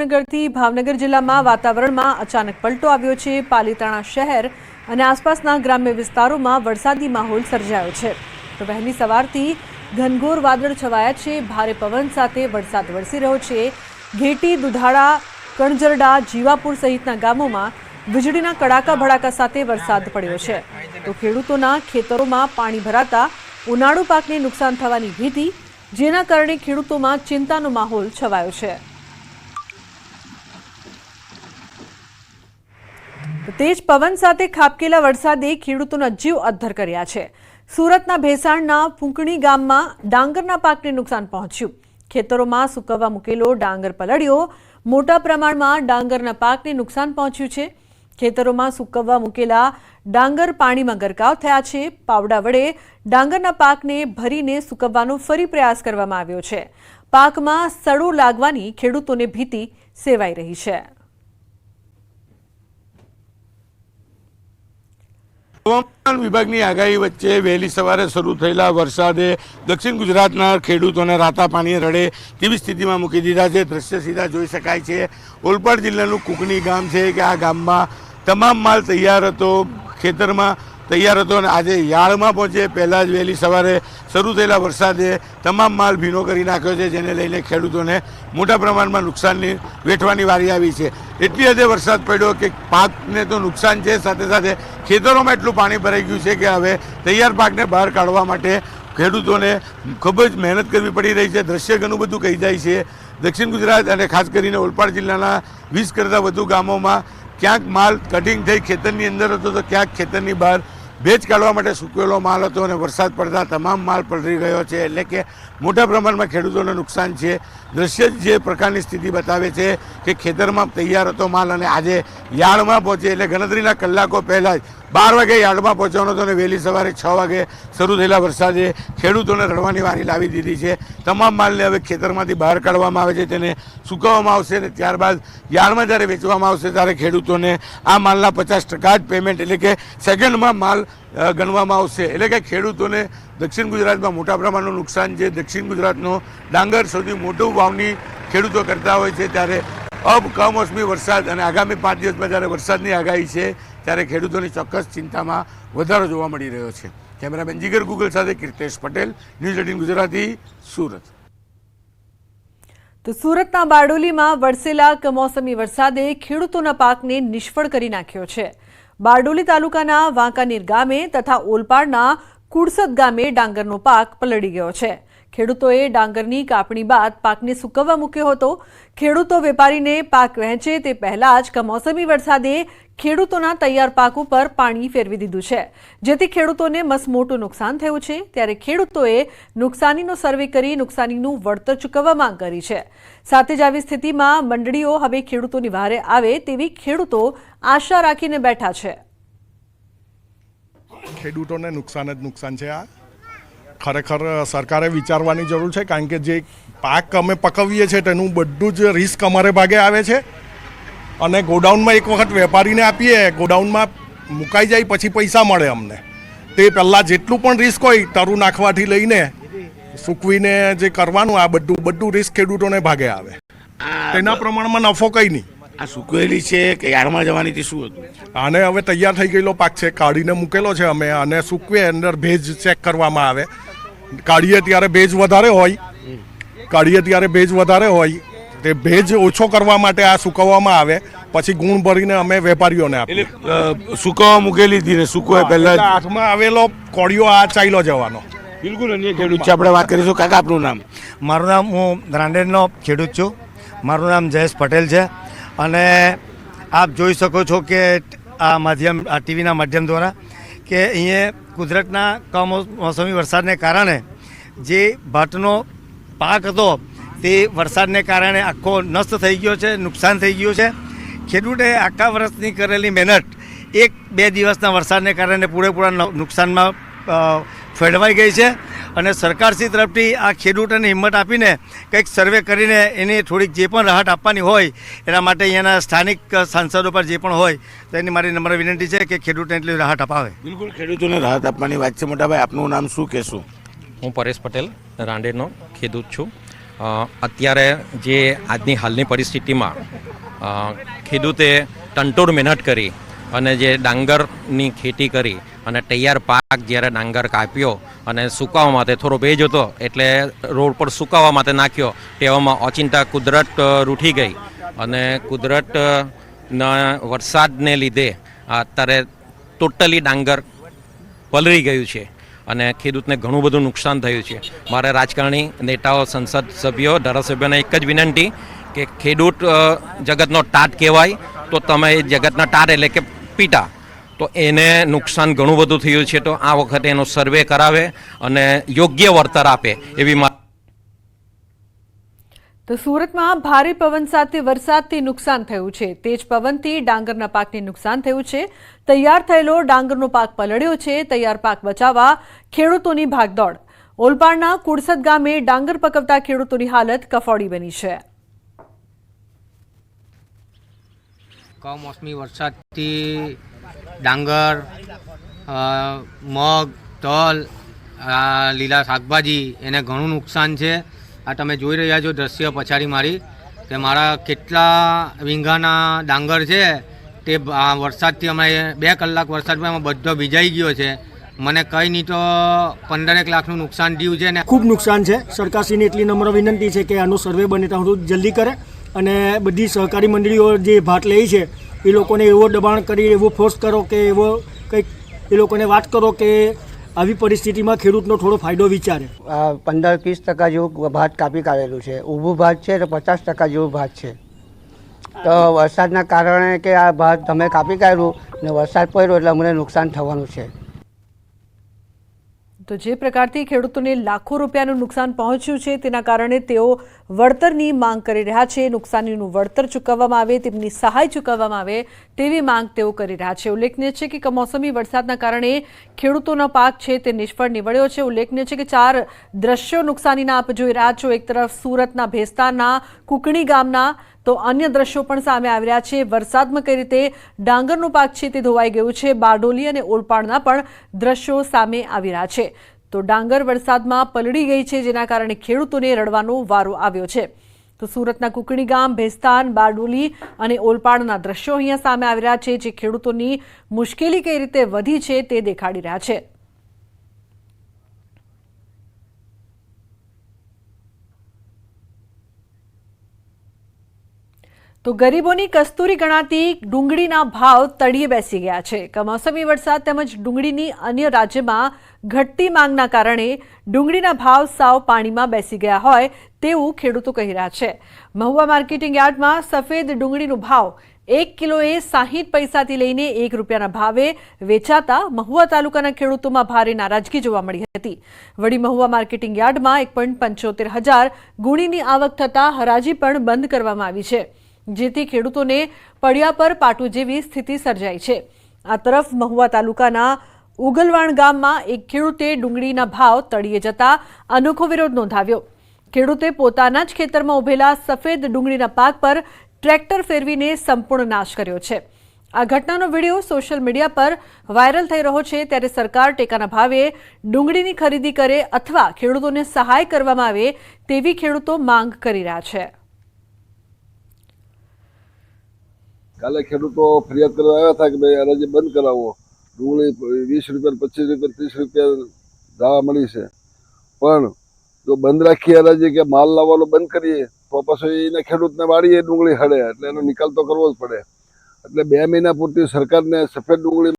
નગરથી ભાવનગર જિલ્લામાં વાતાવરણમાં અચાનક પલટો આવ્યો છે. પાલીતાણા શહેર અને આસપાસના ગ્રામ્ય વિસ્તારોમાં વરસાદી માહોલ સર્જાયો છે. તો વહેલી સવારથી ઘનઘોર વાદળ છવાયા છે. ભારે પવન સાથે વરસાદ વરસી રહ્યો છે. ઘેટી, દુધાળા, કણજરડા, જીવાપુર સહિતના ગામોમાં વીજળીના કડાકા ભડાકા સાથે વરસાદ પડ્યો છે. તો ખેડૂતોના ખેતરોમાં પાણી ભરાતા ઉનાળુ પાકને નુકસાન થવાની ભીતિ, જેના કારણે ખેડૂતોમાં ચિંતાનો માહોલ છવાયો છે. તેજ પવન સાથે ખાબકેલા વરસાદે ખેડૂતોના જીવ અદ્ધર કર્યા છે. સુરતના ભેસાણના ફૂંકણી ગામમાં ડાંગરના પાકને નુકસાન પહોંચ્યું. ખેતરોમાં સુકવવા મૂકેલો ડાંગર પલળ્યો. મોટા પ્રમાણમાં ડાંગરના પાકને નુકસાન પહોંચ્યું છે. ખેતરોમાં સુકવવા મૂકેલા ડાંગર પાણીમાં ગરકાવ થયા છે. પાવડા વડે ડાંગરના પાકને ભરીને સુકવવાનો ફરી પ્રયાસ કરવામાં આવ્યો છે. પાકમાં સડો લાગવાની ખેડૂતોને ભીતિ સેવાઈ રહી છે. હવામાન વિભાગની આગાહી વચ્ચે વહેલી સવારે શરૂ થયેલા વરસાદે દક્ષિણ ગુજરાતના ખેડૂતોને રાતા પાણીએ રડે તેવી સ્થિતિમાં મૂકી દીધા છે. દ્રશ્ય સીધા જોઈ શકાય છે. ઓલપાડ જિલ્લાનું કુકની ગામ છે કે આ ગામમાં તમામ માલ તૈયાર હતો. ખેતરમાં તૈયાર હતો અને આજે યાળમાં પહોંચે. પહેલાં જ વહેલી સવારે શરૂ થયેલા વરસાદે તમામ માલ ભીનો કરી નાખ્યો છે, જેને લઈને ખેડૂતોને મોટા પ્રમાણમાં નુકસાનની વેઠવાની વારી આવી છે. એટલી હદે વરસાદ પડ્યો કે પાકને તો નુકસાન છે, સાથે સાથે ખેતરોમાં એટલું પાણી ભરાઈ ગયું છે કે હવે તૈયાર પાકને બહાર કાઢવા માટે ખેડૂતોને ખૂબ જ મહેનત કરવી પડી રહી છે. દ્રશ્ય ઘણું બધું કહી જાય છે. દક્ષિણ ગુજરાત અને ખાસ કરીને ઓલપાડ જિલ્લાના વીસ કરતાં વધુ ગામોમાં ક્યાંક માલ કટિંગ થઈ ખેતરની અંદર હતો તો ક્યાંક ખેતરની બહાર ભેજ કાઢવા માટે સૂકવેલો માલ હતો અને વરસાદ પડતા તમામ માલ પલળી ગયો છે. એટલે કે મોટા પ્રમાણમાં ખેડૂતોને નુકસાન છે. દ્રશ્ય જે પ્રકારની સ્થિતિ બતાવે છે કે ખેતરમાં તૈયાર હતો માલ અને આજે યાર્ડમાં પહોંચે. એટલે ગણતરીના કલાકો પહેલાં જ બાર વાગે યાર્ડમાં પહોંચવાનો હતો અને વહેલી સવારે છ વાગે શરૂ થયેલા વરસાદે ખેડૂતોને રડવાની વારી લાવી દીધી છે. તમામ માલને હવે ખેતરમાંથી બહાર કાઢવામાં આવે છે, તેને સૂકવવામાં આવશે અને ત્યારબાદ યાર્ડમાં જ્યારે વેચવામાં આવશે ત્યારે ખેડૂતોને આ માલના પચાસ ટકા જ પેમેન્ટ એટલે કે સેકન્ડમાં માલ ગણવામાં આવશે. એટલે કે ખેડૂતોને દક્ષિણ ગુજરાતમાં મોટા પ્રમાણનું નુકસાન છે. દક્ષિણ ગુજરાતનો ડાંગર સૌથી મોટું વાવણી ખેડૂતો કરતા હોય છે, ત્યારે અબ કમોસમી વરસાદ અને આગામી પાંચ દિવસમાં જ્યારે વરસાદની આગાહી છે, ત્યારે ખેડૂતોની ચોક્કસ ચિંતામાં વધારો જોવા મળી રહ્યો છે. કેમેરામેન જીગર ગુગલ સાથે કીર્તેશ પટેલ, ન્યૂઝ એટીન ગુજરાતી, સુરત. તો સુરતના બારડોલીમાં વરસેલા કમોસમી વરસાદે ખેડૂતોના પાકને નિષ્ફળ કરી નાખ્યો છે. બારડોલી તાલુકાના વાંકાનેર ગામે તથા ઓલપાડના કુડસદ ગામે ડાંગરનો પાક પલળી ગયો છે. ખેડૂતોએ ડાંગરની કાપણી બાદ પાકને સૂકવવા મૂક્યો હતો. ખેડૂતો વેપારીને પાક વહેંચે તે પહેલા જ કમોસમી વરસાદે ખેડૂતોના તૈયાર પાક ઉપર પાણી ફેરવી દીધું છે. જેથી ખેડૂતોને મસમોટું નુકસાન થયું છે. ત્યારે ખેડૂતોએ નુકસાનીનો સર્વે કરી નુકસાનીનું વળતર ચૂકવવા માંગ કરી છે. સાથે જ આવી સ્થિતિમાં મંડળીઓ હવે ખેડૂતોની વારે આવે તેવી ખેડૂતો આશા રાખીને બેઠા છે. ખેડૂતોને નુકસાન જ નુકસાન છે આ. ખરેખર સરકારે વિચારવાની જરૂર છે કારણ કે જે પાક અમે પકવીએ છીએ તેનું બધું જ રિસ્ક અમારે ભાગે આવે છે. અને ગોડાઉનમાં એક વખત વેપારીને આપીએ ગોડાઉનમાં મુકાઈ જાય પછી પૈસા મળે અમને. તે પહેલાં જેટલું પણ રિસ્ક હોય તરું નાખવાથી લઈને સૂકવીને જે કરવાનું આ બધું બધું રિસ્ક ખેડૂતોને ભાગે આવે. તેના પ્રમાણમાં નફો કંઈ નહીં. આ સુકવેલી છે કે યાર્ડમાં જવાની તે શું હતું? આને હવે તૈયાર થઈ ગયેલો પાક છે કાઢીને મૂકેલો છે અમે અને સૂકવે અંદર ભેજ ચેક કરવામાં આવે. કાઢીએ ત્યારે ભેજ વધારે હોય. કાઢીએ ત્યારે ભેજ વધારે હોય. તે ભેજ ઓછો કરવા માટે આ સૂકવવામાં આવે. પછી ગુણ ભરીને અમે વેપારીઓને આપીએ. સુકવવા મૂકેલી હતી ને સુકવાય પહેલા હાથમાં આવેલો કોળિયો આ ચાલ્યો જવાનો. બિલકુલ અન્ય ખેડૂત છે. આપણે વાત કરીશું. કાકા આપનું નામ? મારું નામ હું બ્રાન્ડેડનો ખેડૂત છું. મારું નામ જયેશ પટેલ છે. અને આપ જોઈ શકો છો કે આ માધ્યમ આ ટીવીના માધ્યમ દ્વારા કે અહીંયા કુદરતના કમોસમી વરસાદને કારણે જે ભાતનો પાક હતો, તે વરસાદને કારણે આખો નષ્ટ થઈ ગયો છે, નુકસાન થઈ ગયું છે. ખેડૂતે આખા વર્ષની કરેલી મહેનત એક બે દિવસના વરસાદને કારણે પૂરેપૂરા નુકસાનમાં ફેળવાઈ ગઈ છે. અને સરકારશ્રી તરફથી આ ખેડૂતોને હિંમત આપીને કંઈક સર્વે કરીને એની થોડીક જે પણ રાહત આપવાની હોય એના માટે અહીંયાના સ્થાનિક સાંસદો પર જે પણ હોય તો એની મારી નમ્ર વિનંતી છે કે ખેડૂતને એટલી રાહત અપાવે. બિલકુલ ખેડૂતોને રાહત આપવાની વાત છે મોટાભાઈ. આપનું નામ શું કહેશું? હું પરેશ પટેલ રાંડેનો ખેડૂત છું. અત્યારે જે આજની હાલની પરિસ્થિતિમાં ખેડૂતે ટંટોળ મહેનત કરી અને જે ડાંગરની ખેતી કરી અને તૈયાર પાક જ્યારે ડાંગર કાપ્યો અને સુકાવવા માટે થોડો ભેજ હતો એટલે રોડ પર સુકાવવા માટે નાખ્યો, તેવામાં ઓચિંતા કુદરત રૂઠી ગઈ. અને કુદરતના વરસાદને લીધે અત્યારે ટોટલી ડાંગર પલળી ગયું છે અને ખેડૂતને ઘણું બધું નુકસાન થયું છે. મારે રાજકારણી નેતાઓ, સંસદ સભ્યો, ધારાસભ્યોને એક જ વિનંતી કે ખેડૂત જગતનો ટાટ કહેવાય, તો તમે જગતના ટાટ એટલે કે પીટા. તો એને નુકસાન ઘણું બધું થયું છે. તો આ વખતે એનો સર્વે કરાવે અને યોગ્ય વળતર આપે એવી તો સુરતમાં ભારે પવન સાથે વરસાદથી નુકસાન થયું છે. તેજ પવનથી ડાંગરના પાકને નુકસાન થયું છે. તૈયાર થયેલો ડાંગરનો પાક પલળ્યો છે. તૈયાર પાક બચાવવા ખેડૂતોની ભાગદોડ. ઓલપાડના કુડસદ ગામે ડાંગર પકવતા ખેડૂતોની હાલત કફોડી બની છે. કમોસમી વરસાદથી ડાંગર મગ, તલ, આ લીલા શાકભાજી, એને ઘણું નુકસાન છે. આ તમે જોઈ રહ્યા છો દ્રશ્ય પછાડી મારી કે મારા કેટલા વીંઘાના ડાંગર છે તે વરસાદથી અમે બે કલાક વરસાદમાં બધો ભીજાઈ ગયો છે. મને કંઈ નહીં તો પંદરેક લાખનું નુકસાન થયું છે ને ખૂબ નુકસાન છે. સરકારશ્રીને એટલી નમ્ર વિનંતી છે કે આનો સર્વે બને ત્યાં જલ્દી કરે. અને બધી સહકારી મંડળીઓ જે ભાગ લે છે, એ લોકોને એવો દબાણ કરી, એવો ફોર્સ કરો કે એવો કંઈક, એ લોકોને વાત કરો કે આવી પરિસ્થિતિમાં ખેડૂતનો થોડો ફાયદો વિચારે. પંદર ત્રીસ ટકા જેવું ભાત કાપી કાઢેલું છે. ઊભું ભાત છે તો પચાસ ટકા જેવું ભાત છે. તો વરસાદના કારણે કે આ ભાત તમે કાપી કાઢ્યું ને વરસાદ પડ્યો એટલે અમને નુકસાન થવાનું છે. તો જે પ્રકારથી ખેડૂતોને લાખો રૂપિયાનું નુકસાન પહોંચ્યું છે, તેના કારણે તેઓ વળતરની માંગ કરી રહ્યા છે. નુકસાનીનું વળતર ચૂકવવામાં આવે, તેમની સહાય ચૂકવવામાં આવે તેવી માંગ તેઓ કરી રહ્યા છે. ઉલ્લેખનીય છે કે કમોસમી વરસાદના કારણે ખેડૂતોનો પાક છે તે નિષ્ફળ નીવડ્યો છે. ઉલ્લેખનીય છે કે ચાર દ્રશ્યો નુકસાનીના આપ જોઈ રહ્યા છો. એક તરફ સુરતના ભેસ્તાના કુકણી ગામના તો અન્ય દ્રશ્યો પણ સામે આવી રહ્યા છે. વરસાદમાં કઈ રીતે ડાંગરનો પાક છે તે ધોવાઈ ગયું છે. બારડોલી અને ઓલપાડના પણ દ્રશ્યો સામે આવી રહ્યા છે. તો ડાંગર વરસાદમાં પલળી ગઈ છે, જેના કારણે ખેડૂતોને રડવાનો વારો આવ્યો છે. તો સુરતના કુકણી ગામ, ભેસ્તાન, બારડોલી અને ઓલપાડના દ્રશ્યો અહીંયા સામે આવી રહ્યા છે, જે ખેડૂતોની મુશ્કેલી કઈ રીતે વધી છે તે દેખાડી રહ્યા છે. તો ગરીબોની કસ્તુરી ગણાતી ડુંગળીના ભાવ તળિયે બેસી ગયા છે. કમોસમી વરસાદ તેમજ ડુંગળીની અન્ય રાજ્યમાં ઘટતી માંગના કારણે ડુંગળીના ભાવ સાવ પાણીમાં બેસી ગયા હોય તેવું ખેડૂતો કહી રહ્યા છે. મહુવા માર્કેટિંગ યાર્ડમાં સફેદ ડુંગળીનો ભાવ એક કિલોએ સાહીઠ પૈસાથી લઈને એક રૂપિયાના ભાવે વેચાતા મહુવા તાલુકાના ખેડૂતોમાં ભારે નારાજગી જોવા મળી હતી. વળી મહુવા માર્કેટિંગ યાર્ડમાં એક પોઈન્ટ પંચોતેર હજાર ગુણીની આવક થતાં હરાજી પણ બંધ કરવામાં આવી છે. જેથી ખેડૂતોને પડ્યા પર પાટું જેવી સ્થિતિ સર્જાઈ છે. આ તરફ મહુવા તાલુકાના ઉગલવાણ ગામમાં એક ખેડૂતે ડુંગળીના ભાવ તળીએ જતા અનોખો વિરોધ નોંધાવ્યો. ખેડૂતે પોતાના જ ખેતરમાં ઉભેલા સફેદ ડુંગળીના પાક પર ટ્રેક્ટર ફેરવીને સંપૂર્ણ નાશ કર્યો છે. આ ઘટનાનો વીડિયો સોશિયલ મીડિયા પર વાયરલ થઈ રહ્યો છે ત્યારે સરકાર ટેકાના ભાવે ડુંગળીની ખરીદી કરે અથવા ખેડૂતોને સહાય કરવામાં આવે તેવી ખેડૂતો માંગ કરી રહ્યા છે. કાલે ખેડૂતો ફરિયાદ કરવા આવ્યા હતા કે ભાઈ અરજી બંધ કરાવો. ડુંગળી વીસ રૂપિયા પચીસ રૂપિયા ત્રીસ રૂપિયા દાવા મળી છે. પણ જો બંધ રાખીએ અરજી કે માલ લાવવાનો બંધ કરીએ, તો પછી એને ખેડૂતને વાળીએ ડુંગળી હડે એટલે એનો નિકાલ તો કરવો જ પડે. એટલે બે મહિના પૂરતી સરકારને સફેદ ડુંગળી